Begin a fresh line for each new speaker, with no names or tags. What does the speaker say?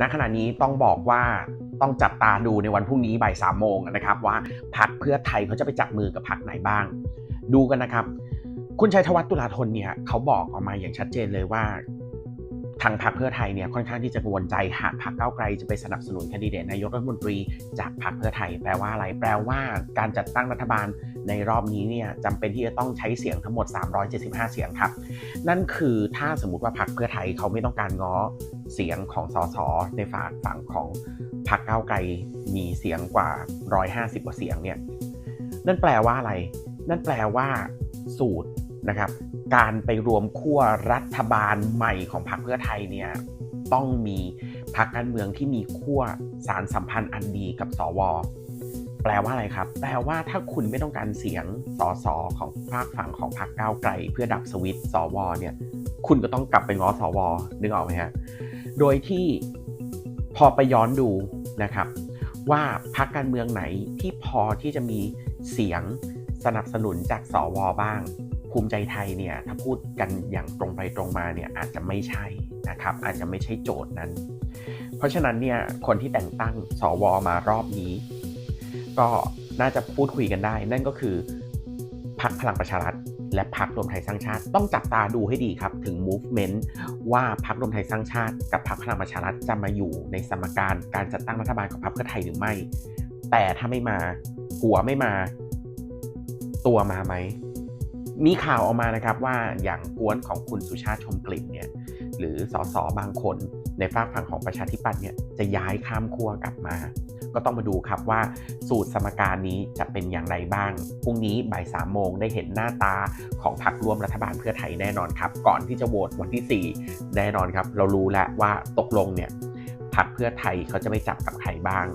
ณขณะนี้ต้องบอกว่าต้องจับตาดูในวันพรุ่งนี้บ่ายสามโมงนะครับ ว่าพักเพื่อไทยเขาจะไปจับมือกับพักไหนบ้าง ดูกันนะครับ คุณชัยธวัฒน์ตุลาธนเนี่ยเขาบอกออกมาอย่างชัดเจนเลยว่า ทางพรรคเพื่อไทยเนี่ยค่อนข้างที่จะกังวลใจหากพรรคก้าวไกลจะไปสนับสนุนคนดิเดตนายกรัฐมนตรีจากพรรคเพื่อไทย แปลว่าอะไร แปลว่าการจัดตั้งรัฐบาลในรอบนี้เนี่ยจำเป็นที่จะต้องใช้เสียงทั้งหมด 375 เสียงครับ นั่นคือถ้าสมมติว่าพรรคเพื่อไทยเขาไม่ต้องการง้อ เสียงของสสในฝ่ายฝั่งของพรรคก้าวไกลมีเสียงกว่า 150 กว่าเสียงเนี่ยนั่นแปลว่าอะไร นั่นแปลว่าสูตรนะครับ การไปรวมขั้วรัฐบาลใหม่ของพรรคเพื่อไทยเนี่ยต้องมีพรรคการเมืองที่มีขั้วสารสัมพันธ์อันดีกับสวแปลว่าอะไรครับ แปลว่าถ้าคุณไม่ต้องการเสียงสสของภาคฝั่งของพรรคก้าวไกล เพื่อดับสวิตช์สวเนี่ย คุณก็ต้องกลับไปง้อสวนึกออกไหมฮะ โดยที่พอไปย้อนดูนะครับ ว่าพรรคการเมืองไหนที่พอที่จะมีเสียงสนับสนุนจากสวบ้าง ภูมิใจไทยเนี่ยถ้าพูดกันอย่างตรงไปตรงมาเนี่ยอาจจะไม่ใช่นะครับอาจจะไม่ใช่โจทย์นั้น เพราะฉะนั้นเนี่ยคนที่แต่งตั้งสวมารอบนี้ ก็น่าจะพูดคุยกันได้ นั่นก็คือพรรคพลังประชารัฐ และพรรครวมไทยสร้างชาติ ต้องจับตาดูให้ดีครับ ถึง movement ว่าพรรครวมไทยสร้างชาติ กับพรรคพลังประชารัฐจะมาอยู่ในสมการการจัดตั้งรัฐบาลของพรรคเพื่อไทยหรือไม่ แต่ถ้าไม่มา หัวไม่มา ตัวมาไหมมีข่าวออกมานะครับว่าอย่างกวนของคุณสุชาติชมกลิ่นเนี่ยหรือสสบางคนในฝากฝั่งของประชาธิปัตย์เนี่ยจะย้ายข้ามขั้วกลับมา ก็ต้องมาดูครับว่าสูตรสมการนี้จะเป็นอย่างไรบ้าง พรุ่งนี้บ่ายสามโมงได้เห็นหน้าตาของพรรคร่วมรัฐบาลเพื่อไทยแน่นอนครับ ก่อนที่จะโหวตวันที่ 4 แน่นอนครับ เรารู้แล้วว่าตกลงเนี่ยพรรคเพื่อไทยเขาจะไม่จับกับใครบ้าง